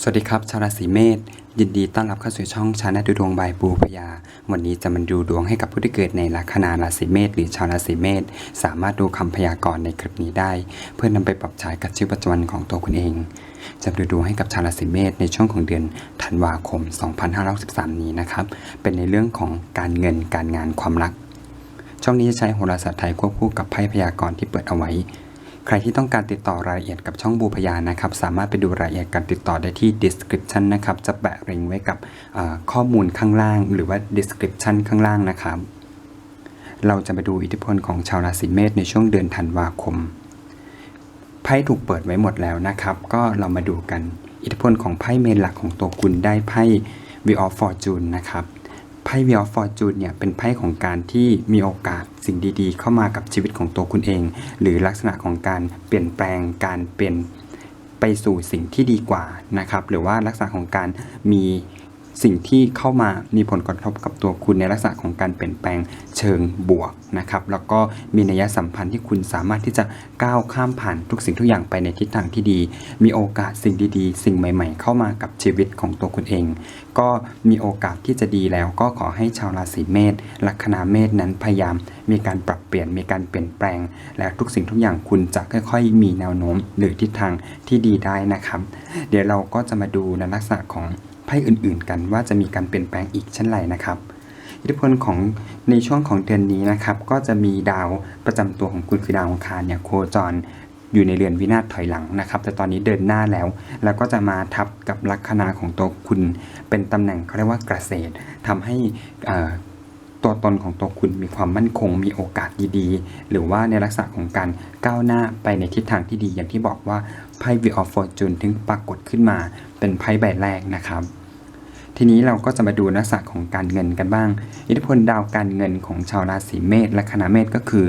สวัสดีครับ ชาวราศีเมษยินดีต้อนรับเข้าสู่ช่องชาแนลดูดวงบายปูพยา วันนี้จะมาดูดวงให้กับผู้ที่เกิดในลัคนาราศีเมษหรือชาวราศีเมษสามารถดูคำพยากรณ์ในคลิปนี้ได้ เพื่อนำไปปรับใช้กับชีวิตประจำวันของตัวคุณเอง จะดูดวงให้กับชาวราศีเมษในช่วงของเดือนธันวาคม 2563 นี้นะครับเป็นในเรื่องของการเงินการงานความรัก ช่องนี้จะใช้โหราศาสตร์ไทยควบคู่กับไพ่พยากรณ์ที่เปิดเอาไว้ ใครที่ต้องการติดต่อรายละเอียดกับช่องบูพยานะครับ สามารถไปดูรายละเอียดการติดต่อได้ที่ description นะครับ จะแปะลิงก์ไว้กับข้อมูลข้างล่าง หรือว่า description ข้างล่างนะครับ เราจะมาดูอิทธิพลของชาวราศีเมษในช่วงเดือนธันวาคม ไพ่ถูกเปิดไว้หมดแล้วนะครับ ก็เรามาดูกัน อิทธิพลของไพ่เมนหลักของตัวคุณได้ไพ่ Wheel of Fortune นะครับ ไพ่ Wheel of Fortune เนี่ยเป็นไพ่ของการที่มีโอกาสสิ่งดีๆ เข้ามากับชีวิตของตัวคุณเอง หรือลักษณะของการเปลี่ยนแปลงการเปลี่ยนไปสู่สิ่งที่ดีกว่านะครับ หรือว่าลักษณะของการมี สิ่งที่เข้ามามีผลกระทบกับตัวคุณในลักษณะของการเปลี่ยนแปลงเชิงบวกนะครับแล้วก็มีนัยสัมพันธ์ที่คุณสามารถที่จะก้าวข้ามผ่านทุกสิ่งทุกอย่างไปในทิศทางที่ดี มีโอกาสสิ่งดี ๆ สิ่งใหม่ ๆ เข้ามากับชีวิตของตัวคุณเอง ก็มีโอกาสที่จะดีแล้วก็ขอให้ชาวราศีเมษลัคนาเมษนั้นพยายามมีการปรับเปลี่ยนมีการเปลี่ยนแปลง และทุกสิ่งทุกอย่างคุณจะค่อย ๆ มีแนวโน้มหรือทิศทางที่ดีได้นะครับ เดี๋ยวเราก็จะมาดูในลักษณะของ ไพ่อื่นๆ กันว่าจะมีการเปลี่ยนแปลงอีกเช่นไรนะครับอิทธิพลของในช่วงของเดือนนี้นะครับก็จะมีดาวประจำตัวของคุณคือดาวองคารเนี่ยโคจรอยู่ในเรือนวินาศถอยหลังนะครับ แต่ตอนนี้เดินหน้าแล้ว แล้วก็จะมาทับกับลัคนาของตัวคุณ เป็นตำแหน่งเขาเรียกว่าเกษตรทำให้ตัวตนของตัวคุณมีความมั่นคง มีโอกาสดีๆ หรือว่าในลักษณะของการก้าวหน้าไปในทิศทางที่ดี อย่างที่บอกว่าไพ่ Wheel of Fortune ถึงปรากฏขึ้นมาเป็นไพ่ใบแรกนะครับ ทีนี้เราก็จะมาดูลักษณะของการเงินกันบ้าง อิทธิพลดาวการเงินของชาวราศีเมษและคณะเมษก็คือ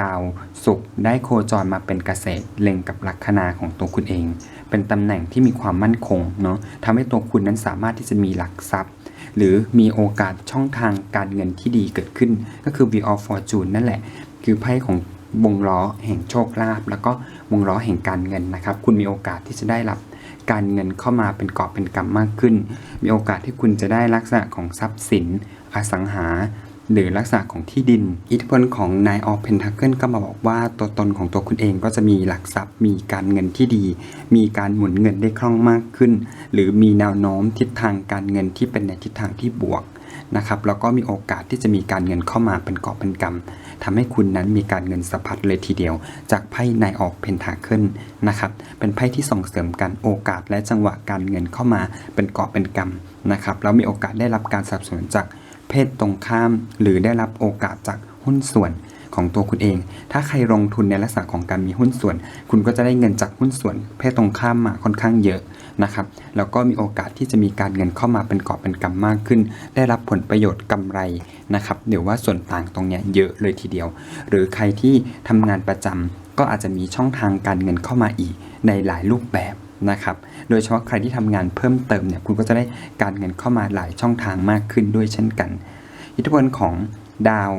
ดาวศุกร์ได้โคจรมาเป็นเกษตรเล็งกับลัคนาของตัวคุณเอง เป็นตำแหน่งที่มีความมั่นคงเนาะทำให้ตัวคุณนั้นสามารถที่จะมีหลักทรัพย์ หรือมีโอกาสช่องทางการเงินที่ดีเกิดขึ้น ก็คือ Wheel of Fortune นั่นแหละ คือไพ่ของวงล้อแห่งโชคลาภแล้วก็วงล้อแห่งการเงินนะครับ คุณมีโอกาสที่จะได้รับ การเงินเข้ามาเป็นกอบเป็นกำมากขึ้น มีโอกาสที่คุณจะได้ลักษณะของทรัพย์สิน อสังหา หรือลักษณะของที่ดิน อิทธิพลของนายออฟเพนทักเกิลก็มาบอกว่าตัวตนของตัวคุณเองก็จะมีหลักทรัพย์ มีการเงินที่ดี มีการหมุนเงินได้คล่องมากขึ้น หรือมีแนวโน้มทิศทางการเงินที่เป็นในทิศทางที่บวก นะครับแล้วก็มีโอกาสที่จะมีการเงินเข้ามาเป็นกอบเป็นกำทำให้คุณนั้นมีการเงินสะพัดเลยทีเดียว จากไพ่นายออกเพนทาเคิลนะครับเป็นไพ่ที่ส่งเสริมกันโอกาสและจังหวะการเงินเข้ามาเป็นกอบเป็นกำนะครับแล้วมีโอกาสได้รับการสนับสนุนจากเพศตรงข้าม หรือได้รับโอกาสจากหุ้นส่วน ของตัวคุณเอง ถ้าใครลงทุนในลักษณะของการมีหุ้นส่วน คุณก็จะได้เงินจากหุ้นส่วน เพศตรงข้ามมาค่อนข้างเยอะนะครับแล้วก็มีโอกาสที่จะมีการเงินเข้ามาเป็นกอบเป็นกำมากขึ้น ได้รับผลประโยชน์กำไรนะครับเดี๋ยวว่าส่วนต่างตรงเนี้ยเยอะเลยทีเดียว หรือใครที่ทำงานประจำก็อาจจะมีช่องทางการเงินเข้ามาอีกในหลายรูปแบบนะครับ โดยเฉพาะใครที่ทำงานเพิ่มเติมเนี่ยคุณก็จะได้การเงินเข้ามาหลายช่องทางมากขึ้นด้วยเช่นกัน อิทธิพลของ ดาว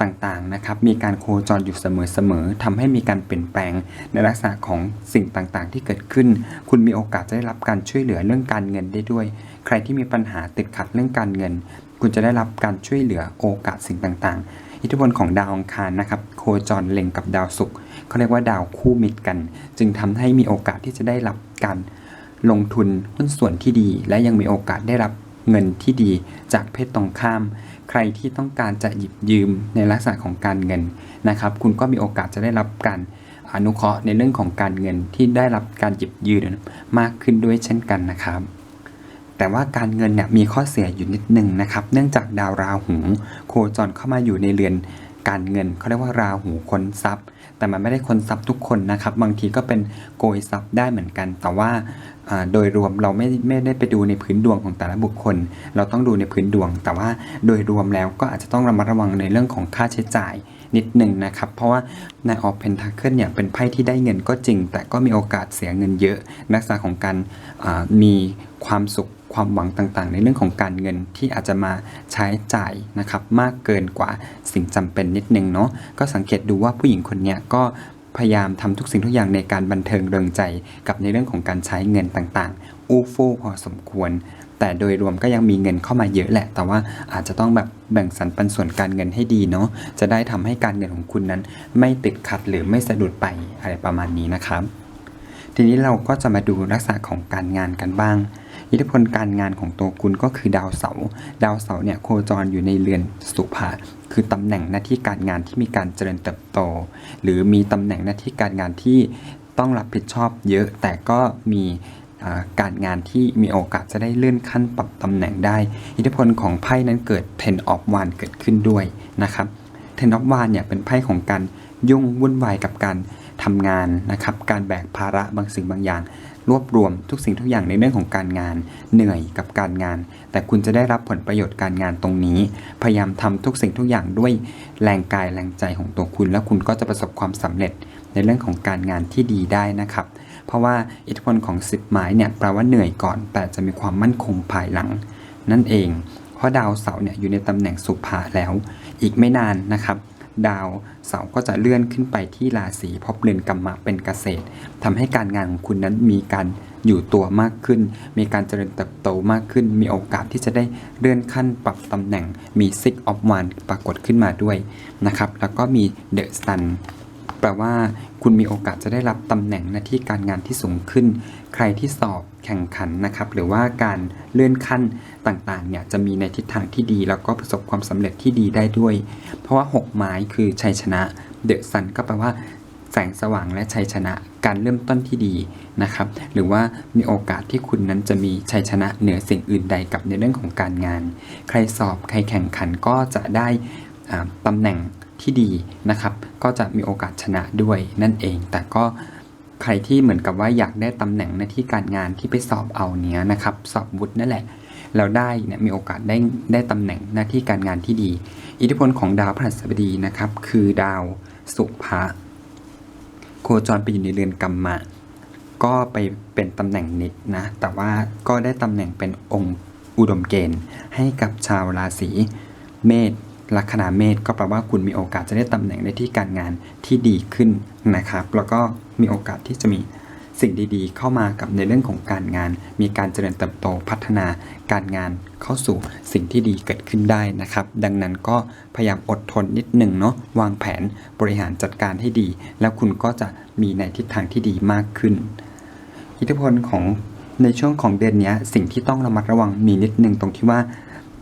ต่างๆนะครับมีการโคจรอยู่เสมอๆทำให้มีการเปลี่ยนแปลงในลักษณะของสิ่งต่างๆ ที่เกิดขึ้น คุณมีโอกาสจะได้รับการช่วยเหลือเรื่องการเงินได้ด้วย ใครที่มีปัญหาติดขัดเรื่องการเงิน คุณจะได้รับการช่วยเหลือโอกาสสิ่งต่างๆ อิทธิพลของดาวอังคารนะครับโคจรเล็งกับดาวศุกร์เขาเรียกว่าดาวคู่มิตรกัน จึงทำให้มีโอกาสที่จะได้รับการลงทุนหุ้นส่วนที่ดี และยังมีโอกาสได้รับเงินที่ดีจากเพศตรงข้าม ใครที่ต้องการจะหยิบยืมในลักษณะของการเงินนะครับ คุณก็มีโอกาสจะได้รับการอนุเคราะห์ในเรื่องของการเงินที่ได้รับการหยิบยืมมากขึ้นด้วยเช่นกันนะครับ แต่ว่าการเงินเนี่ยมีข้อเสียอยู่นิดหนึ่งนะครับ เนื่องจากดาวราหูโคจรเข้ามาอยู่ในเรือนการเงินเขาเรียกว่าราหูคนทรัพย์ แต่มันไม่ได้คนทรัพย์ทุกคนนะครับ บางทีก็เป็นโกยทรัพย์ได้เหมือนกัน แต่ว่า โดยรวมเราไม่ไม่ได้ไปดูในพื้นดวงของแต่ละบุคคล เราต้องดูในพื้นดวง แต่ว่าโดยรวมแล้วก็อาจจะต้องระมัดระวังในเรื่องของค่าใช้จ่ายนิดหนึ่งนะครับ เพราะว่าในออฟเพนทาเคิลเนี่ยเป็นไพ่ที่ได้เงินก็จริง แต่ก็มีโอกาสเสียเงินเยอะลักษณะของการมีความสุขความหวังต่างๆ ในเรื่องของการเงินที่อาจจะมาใช้จ่ายนะครับมากเกินกว่าสิ่งจำเป็นนิดนึงเนาะก็สังเกตดูว่าผู้หญิงคนเนี้ยก็ พยายามทำทุกสิ่งทุกอย่างในการบันเทิงเริงใจกับในเรื่องของการใช้เงินต่างๆ อู้ฟู่พอสมควร แต่โดยรวมก็ยังมีเงินเข้ามาเยอะแหละ แต่ว่าอาจจะต้องแบบแบ่งสรรปันส่วนการเงินให้ดีเนาะจะได้ทำให้การเงินของคุณนั้น ไม่ติดขัดหรือไม่สะดุดไปอะไรประมาณนี้นะครับ ทีนี้เราก็จะมาดูลักษณะของการงานกันบ้าง อิทธิพลการงานของตัวคุณก็คือดาวเสาร์ดาวเสาร์เนี่ยโคจรอยู่ในเรือนสุภาคือตำแหน่งหน้าที่การงานที่มีการเจริญเติบโต หรือมีตำแหน่งหน้าที่การงานที่ต้องรับผิดชอบเยอะ แต่ก็มีการงานที่มีโอกาสจะได้เลื่อนขั้นปรับตำแหน่งได้ อิทธิพลของไพ่นั้นเกิด Ten of w a n d เกิดขึ้นด้วยนะครับ Ten of w a n d เนี่ยเป็นไพ่ของการยุ่งวุ่นวายกับการทำงานนะครับ การแบกภาระบางสิ่งบางอย่าง รวบรวมทุกสิ่งทุกอย่างในเรื่องของการงาน เหนื่อยกับการงาน แต่คุณจะได้รับผลประโยชน์การงานตรงนี้ พยายามทำทุกสิ่งทุกอย่างด้วยแรงกายแรงใจของตัวคุณ แล้วคุณก็จะประสบความสำเร็จในเรื่องของการงานที่ดีได้นะครับ เพราะว่าอิทธิพลของสิบไม้เนี่ยแปลว่าเหนื่อยก่อน แต่จะมีความมั่นคงภายหลัง นั่นเอง เพราะดาวเสาร์เนี่ยอยู่ในตำแหน่งสุภาแล้ว อีกไม่นานนะครับ ดาวเสาร์ก็จะเลื่อนขึ้นไปที่ราศีเพราะเรือนกรรมะเป็นเกษตรทำให้การงานของคุณนั้นมีการอยู่ตัวมากขึ้น มีการเจริญเติบโตมากขึ้น มีโอกาสที่จะได้เลื่อนขั้นปรับตำแหน่งมีซิกออฟวานปรากฏขึ้นมาด้วยนะครับ แล้วก็มีเดอะซัน แปลว่าคุณมีโอกาสจะได้รับตำแหน่งหน้าที่การงานที่สูงขึ้น ใครที่สอบแข่งขันนะครับ หรือว่าการเลื่อนขั้นต่างๆเนี่ยจะมีในทิศทางที่ดี แล้วก็ประสบความสำเร็จที่ดีได้ด้วย เพราะว่า 6 ไม้คือชัยชนะเดอะซันก็แปลว่าแสงสว่างและชัยชนะการเริ่มต้นที่ดีนะครับ หรือว่ามีโอกาสที่คุณนั้นจะมีชัยชนะเหนือสิ่งอื่นใดกับในเรื่องของการงาน ใครสอบใครแข่งขันก็จะได้ตำแหน่ง ที่ดีนะครับ ก็จะมีโอกาสชนะด้วยนั่นเอง แต่ก็ใครที่เหมือนกับว่าอยากได้ตำแหน่งหน้าที่การงานที่ไปสอบเอาเนี้ยนะครับ สอบวุฒินั่นแหละเราได้เนี่ยมีโอกาสได้ได้ตำแหน่งหน้าที่การงานที่ดี อิทธิพลของดาวพฤหัสบดีนะครับ คือดาวสุภะโคจรไปอยู่ในเรือนกรรมะก็ไปเป็นตำแหน่งนิดนะ แต่ว่าก็ได้ตำแหน่งเป็นองค์อุดมเกณฑ์ให้กับชาวราศีเมษ ลัคนาเมษก็แปลว่าคุณมีโอกาสจะได้ตำแหน่งในที่การงานที่ดีขึ้นนะครับ แล้วก็มีโอกาสที่จะมีสิ่งดีๆ เข้ามากับในเรื่องของการงาน มีการเจริญเติบโตพัฒนาการงานเข้าสู่สิ่งที่ดีเกิดขึ้นได้นะครับ ดังนั้นก็พยายามอดทนนิดหนึ่งเนาะวางแผนบริหารจัดการให้ดี แล้วคุณก็จะมีในทิศทางที่ดีมากขึ้น อิทธิพลของในช่วงของเดือนนี้สิ่งที่ต้องระมัดระวังมีนิดหนึ่งตรงที่ว่า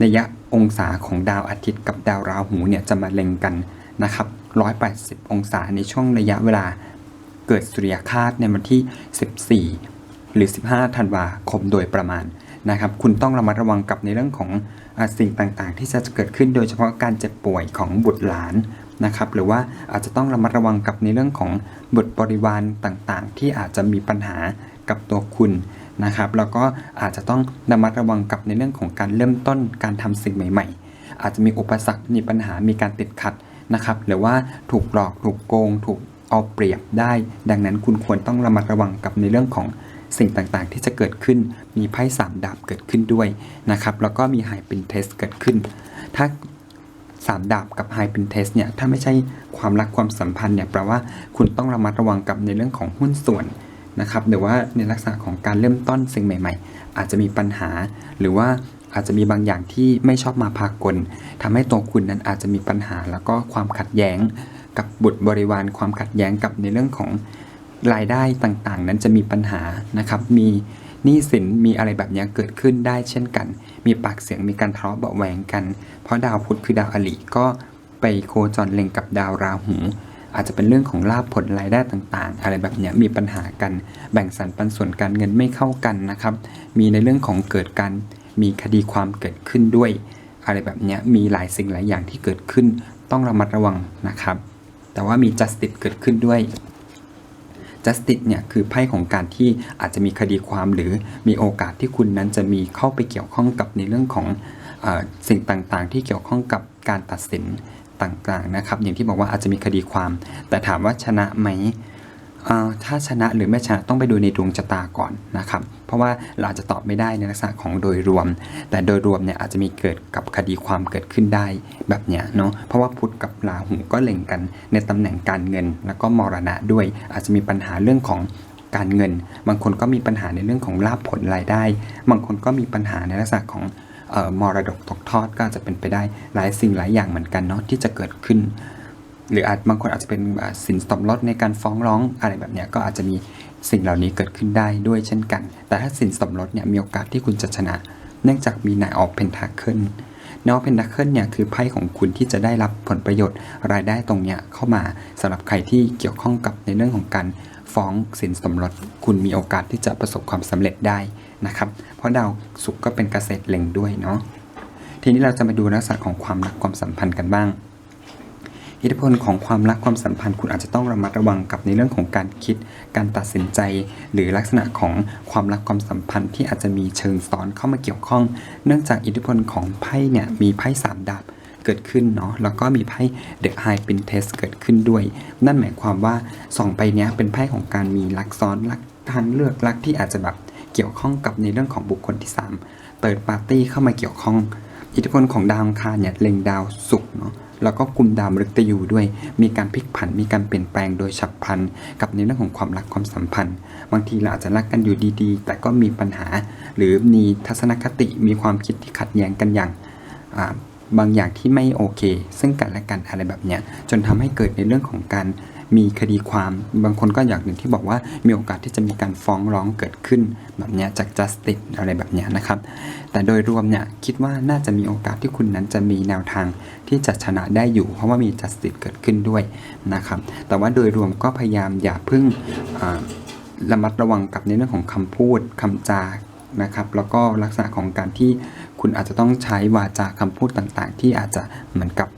ระยะองศาของดาวอาทิตย์กับดาวราหูเนี่ยจะมาเล็งกันนะครับ 180 องศาในช่วงระยะเวลาเกิดสุริยคาสในวันที่ 14 หรือ 15 ธันวาคมโดยประมาณนะครับ คุณต้องระมัดระวังกับในเรื่องของอสิ่งต่างๆ ที่จะเกิดขึ้นโดยเฉพาะการเจ็บป่วยของบุตรหลานนะครับ หรือว่าอาจจะต้องระมัดระวังกับในเรื่องของบุตรบริวารต่างๆ ที่อาจจะมีปัญหากับตัวคุณ นะครับแล้วก็อาจจะต้องระมัดระวังกับในเรื่องของการเริ่มต้นการทำสิ่งใหม่ ๆ อาจจะมีอุปสรรคมีปัญหามีการติดขัดนะครับหรือว่าถูกหลอกถูกโกง ถูกเอาเปรียบได้ ดังนั้นคุณควรต้องระมัดระวังกับในเรื่องของสิ่งต่างๆ ที่จะเกิดขึ้นมีไพ่สามดาบเกิดขึ้นด้วยนะครับแล้วก็มีไฮเป็นเทสเกิดขึ้น ถ้าสามดาบกับไฮเป็นเทสเนี่ยถ้าไม่ใช่ความรักความสัมพันธ์เนี่ยแปลว่าคุณต้องระมัดระวังกับในเรื่องของหุ้นส่วน นะครับหรือว่าในลักษณะของการเริ่มต้นสิ่งใหม่ ๆ อาจจะมีปัญหา หรือว่าอาจจะมีบางอย่างที่ไม่ชอบมาพากลทำให้ตัวคุณนั้นอาจจะมีปัญหา แล้วก็ความขัดแย้งกับบุตรบริวาร ความขัดแย้งกับในเรื่องของรายได้ต่างๆ นั้นจะมีปัญหานะครับ มีหนี้สินมีอะไรแบบนี้เกิดขึ้นได้เช่นกัน มีปากเสียงมีการทะเลาะเบาแหวงกัน เพราะดาวพุธคือดาวอลิก็ไปโคจรเล็งกับดาวราหู อาจจะเป็นเรื่องของลาภผลรายได้ต่างๆ อะไรแบบเนี้ยมีปัญหากันแบ่งสรรปันส่วนการเงินไม่เข้ากันนะครับ มีในเรื่องของเกิดการมีคดีความเกิดขึ้นด้วย อะไรแบบเนี้ยมีหลายสิ่งหลายอย่างที่เกิดขึ้น ต้องระมัดระวังนะครับ แต่ว่ามี justice เกิดขึ้นด้วย justice เนี่ยคือไพ่ของการที่อาจจะมีคดีความหรือมีโอกาสที่คุณนั้นจะมีเข้าไปเกี่ยวข้องกับในเรื่องของอสิ่งต่างๆ ที่เกี่ยวข้องกับการตัดสิน ต่างๆนะครับอย่างที่บอกว่าอาจจะมีคดีความ แต่ถามว่าชนะไหมถ้าชนะหรือไม่ชนะต้องไปดูในดวงชะตาก่อนนะครับ เพราะว่าเราอาจจะตอบไม่ได้ในลักษณะของโดยรวม แต่โดยรวมเนี่ยอาจจะมีเกิดกับคดีความเกิดขึ้นได้แบบเนี้ยเนาะเพราะว่าพุธกับราหูก็เล็งกันในตำแหน่งการเงิน แล้วก็มรณะด้วย อาจจะมีปัญหาเรื่องของการเงิน บางคนก็มีปัญหาในเรื่องของลาภผลรายได้ บางคนก็มีปัญหาในลักษณะของ มรดกตกทอดก็อาจจะเป็นไปได้หลายสิ่งหลายอย่างเหมือนกันเนาะที่จะเกิดขึ้น หรืออาจบางคนอาจจะเป็นสินสมรสในการฟ้องร้องอะไรแบบเนี้ยก็อาจจะมีสิ่งเหล่านี้เกิดขึ้นได้ด้วยเช่นกัน แต่ถ้าสินสมรสเนี่ยมีโอกาสที่คุณจะชนะ เนื่องจากมีนายออกเพนทาเคิลนายอกเพนทาเคิลเนี่ยคือไพ่ของคุณที่จะได้รับผลประโยชน์รายได้ตรงเนี้ยเข้ามาสำหรับใครที่เกี่ยวข้องกับในเรื่องของการฟ้องสินสมรส คุณมีโอกาสที่จะประสบความสำเร็จได้ นะครับ เพราะดาวศุกร์ก็เป็นเกษตรเล็งด้วยเนาะ ทีนี้เราจะมาดูลักษณะของความรักความสัมพันธ์กันบ้าง อิทธิพลของความรักความสัมพันธ์คุณอาจจะต้องระมัดระวังกับในเรื่องของการคิด การตัดสินใจ หรือลักษณะของความรักความสัมพันธ์ที่อาจจะมีเชิงซ้อนเข้ามาเกี่ยวข้อง เนื่องจากอิทธิพลของไพ่เนี่ยมีไพ่สามดาบเกิดขึ้นเนาะแล้วก็มีไพ่เดอะไฮปินเทสเกิดขึ้นด้วย นั่นหมายความว่าสองใบเนี้ยเป็นไพ่ของการมีรักซ้อนรักทางเลือกรักที่อาจจะแบบ เกี่ยวข้องกับในเรื่องของบุคคลที่สามเปิดปาร์ตี้เข้ามาเกี่ยวข้อง อิทธิพลของดาวอังคารเนี่ยเล็งดาวศุกร์เนาะแล้วก็กลุ่มดาวมฤตยูด้วย มีการพลิกผัน มีการเปลี่ยนแปลงโดยฉับพลัน กับในเรื่องของความรักความสัมพันธ์ บางทีเราอาจจะรักกันอยู่ดีๆ แต่ก็มีปัญหา หรือมีทัศนคติ มีความคิดที่ขัดแย้งกันอย่างบางอย่างที่ไม่โอเค ซึ่งกันและกันอะไรแบบเนี้ย จนทำให้เกิดในเรื่องของการ มีคดีความบางคนก็อย่างหนึ่งที่บอกว่ามีโอกาสที่จะมีการฟ้องร้องเกิดขึ้นแบบเนี้ยจาก justice อะไรแบบเนี้ยนะครับ แต่โดยรวมเนี่ยคิดว่าน่าจะมีโอกาสที่คุณนั้นจะมีแนวทางที่จะชนะได้อยู่ เพราะว่ามี justice เกิดขึ้นด้วยนะครับ แต่ว่าโดยรวมก็พยายามอย่าเพิ่งระมัดระวังกับในเรื่องของคำพูดคำจานะครับ แล้วก็ลักษณะของการที่คุณอาจจะต้องใช้วาจาคำพูดต่างๆ ที่อาจจะเหมือนกับ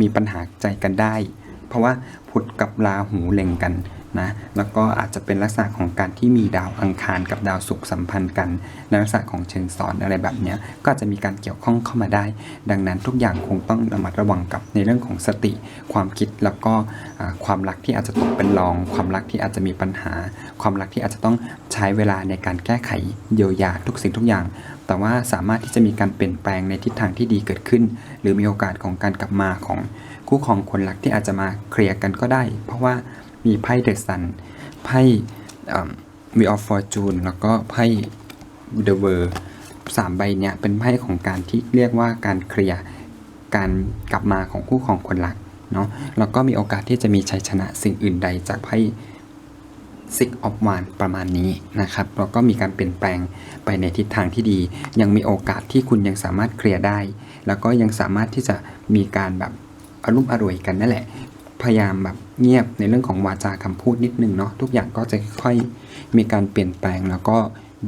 มีปัญหาใจกันได้ เพราะว่าพุธกับราหูเล็งกันนะแล้วก็อาจจะเป็นลักษณะของการที่มีดาวอังคารกับดาวศุกร์สัมพันธ์กันในลักษณะของเชิงซ้อนอะไรแบบนี้ก็อาจจะมีการเกี่ยวข้องเข้ามาได้ ดังนั้นทุกอย่างคงต้องระมัดระวังกับในเรื่องของสติ ความคิดแล้วก็ความรักที่อาจจะตกเป็นรอง ความรักที่อาจจะมีปัญหา ความรักที่อาจจะต้องใช้เวลาในการแก้ไขเยียวยาทุกสิ่งทุกอย่าง แต่ว่าสามารถที่จะมีการเปลี่ยนแปลงในทิศทางที่ดีเกิดขึ้น หรือมีโอกาสของการกลับมาของ คู่ครองคนรักที่อาจจะมาเคลียร์กันก็ได้ เพราะว่ามีไพ่เดอะซันไพ่วีออฟฟอร์จูนแล้วก็ไพ่เดอะเวอร์สามใบเนี้ยเป็นไพ่ของการที่เรียกว่าการเคลียร์การกลับมาของคู่ครองคนรักเนาะแล้วก็มีโอกาสที่จะมีชัยชนะสิ่งอื่นใดจากไพ่ซิกออฟวานประมาณนี้นะครับแล้วก็มีการเปลี่ยนแปลงไปในทิศทางที่ดี ยังมีโอกาสที่คุณยังสามารถเคลียร์ได้ แล้วก็ยังสามารถที่จะมีการแบบ อารมณ์อร่วยกันนั่นแหละ พยายามแบบเงียบในเรื่องของวาจาคำพูดนิดนึงเนาะทุกอย่างก็จะค่อยมีการเปลี่ยนแปลงแล้วก็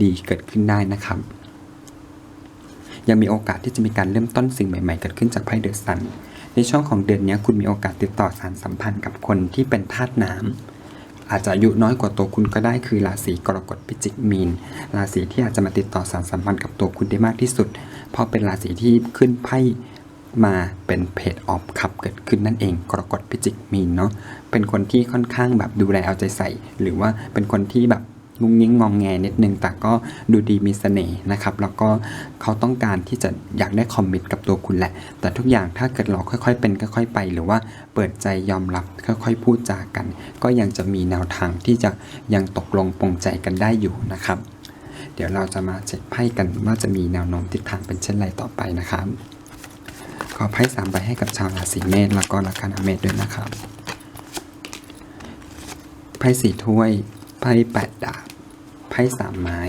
ดีเกิดขึ้นได้นะครับ ยังมีโอกาสที่จะมีการเริ่มต้นสิ่งใหม่ๆเกิดขึ้นจากไพ่เดอะซันในช่วงของเดือนนี้คุณมีโอกาสติดต่อสารสัมพันธ์กับคนที่เป็นธาตุน้ำอาจจะอายุน้อยกว่าตัวคุณก็ได้คือราศีกรกฎพิจิกมีน ราศีที่อาจจะมาติดต่อสารสัมพันธ์กับตัวคุณได้มากที่สุด เพราะเป็นราศีที่ขึ้นไพ่ มาเป็นเพจออฟคับเกิดขึ้นนั่นเองกรกฎพิจิกมีนเนาะเป็นคนที่ค่อนข้างแบบดูแลเอาใจใส่ หรือว่าเป็นคนที่แบบงุ้งงิ้งงองแงนิดนึงแต่ก็ดูดีมีเสน่ห์นะครับแล้วก็เขาต้องการที่จะอยากได้คอมมิตกับตัวคุณแหละ แต่ทุกอย่างถ้าเกิดเราค่อยๆ เป็นค่อยๆไป หรือว่าเปิดใจยอมรับค่อยๆ พูดจากัน ก็ยังจะมีแนวทางที่จะยังตกลงปรงใจกันได้อยู่นะครับ เดี๋ยวเราจะมาเช็คไพ่กันว่าจะมีแนวโน้มทิศทางเป็นเช่นไรต่อไปนะครับ ขอไพ่สามใบให้กับชาวราศีเมษแล้วก็ลัคนาเมษด้วยนะครับไพ่สี่ถ้วยไพ่แปดดาบไพ่สามไม้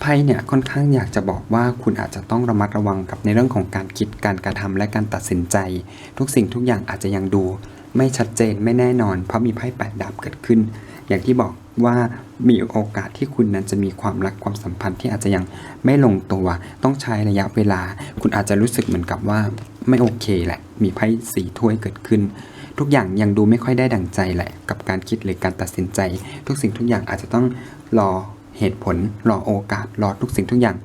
ไพ่เนี่ยค่อนข้างอยากจะบอกว่าคุณอาจจะต้องระมัดระวังกับในเรื่องของการคิดการกระทำและการตัดสินใจ ทุกสิ่งทุกอย่างอาจจะยังดู ไม่ชัดเจนไม่แน่นอน เพราะมีไพ่แปดดาบเกิดขึ้น อย่างที่บอก ว่ามีโอกาสที่คุณนั้นจะมีความรักความสัมพันธ์ที่อาจจะยังไม่ลงตัว ต้องใช้ระยะเวลา คุณอาจจะรู้สึกเหมือนกับว่าไม่โอเคแหละ มีไพ่สีถ้วยเกิดขึ้น ทุกอย่างยังดูไม่ค่อยได้ดังใจแหละ กับการคิดหรือการตัดสินใจ ทุกสิ่งทุกอย่างอาจจะต้องรอเหตุผล รอโอกาส รอทุกสิ่งทุกอย่าง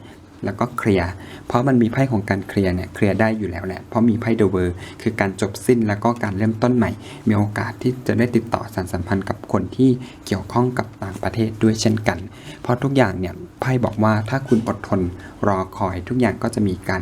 แล้วก็เคลียร์เพราะมันมีไพ่ของการเคลียร์เนี่ยเคลียร์ได้อยู่แล้วแหละเพราะมีไพ่เดอะเวอร์คือการจบสิ้นแล้วก็การเริ่มต้นใหม่ มีโอกาสที่จะได้ติดต่อสารสัมพันธ์กับคนที่เกี่ยวข้องกับต่างประเทศด้วยเช่นกัน เพราะทุกอย่างเนี่ยไพ่บอกว่าถ้าคุณอดทนรอคอยทุกอย่างก็จะมีการ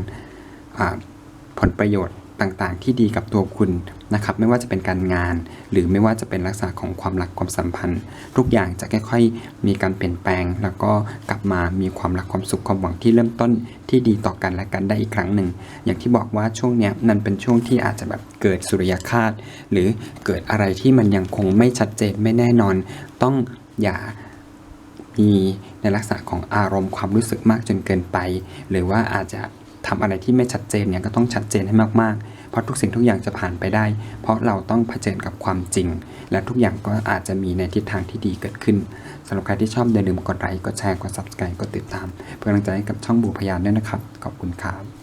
ผลประโยชน์ ต่างๆ ที่ดีกับตัวคุณนะครับไม่ว่าจะเป็นการงาน หรือไม่ว่าจะเป็นลักษณะของความรักความสัมพันธ์ ทุกอย่างจะค่อยๆ มีการเปลี่ยนแปลง แล้วก็กลับมามีความรักความสุขความหวังที่เริ่มต้นที่ดีต่อกันและกันได้อีกครั้งหนึ่ง อย่างที่บอกว่าช่วงนี้นั่นเป็นช่วงที่อาจจะแบบเกิดสุริยคาตหรือเกิดอะไรที่มันยังคงไม่ชัดเจนไม่แน่นอน ต้องอย่ามีในลักษณะของอารมณ์ความรู้สึกมากจนเกินไป หรือว่าอาจจะ ทำอะไรที่ไม่ชัดเจนเนี่ยก็ต้องชัดเจนให้มากๆ เพราะทุกสิ่งทุกอย่างจะผ่านไปได้ เพราะเราต้องเผชิญกับความจริง และทุกอย่างก็อาจจะมีในทิศทางที่ดีเกิดขึ้นสำหรับใครที่ชอบอย่าลืมกดไลค์กดแชร์กด subscribe กดติดตาม เพื่อกำลังใจให้กับช่องบูพยานด้วยนะครับ ขอบคุณครับ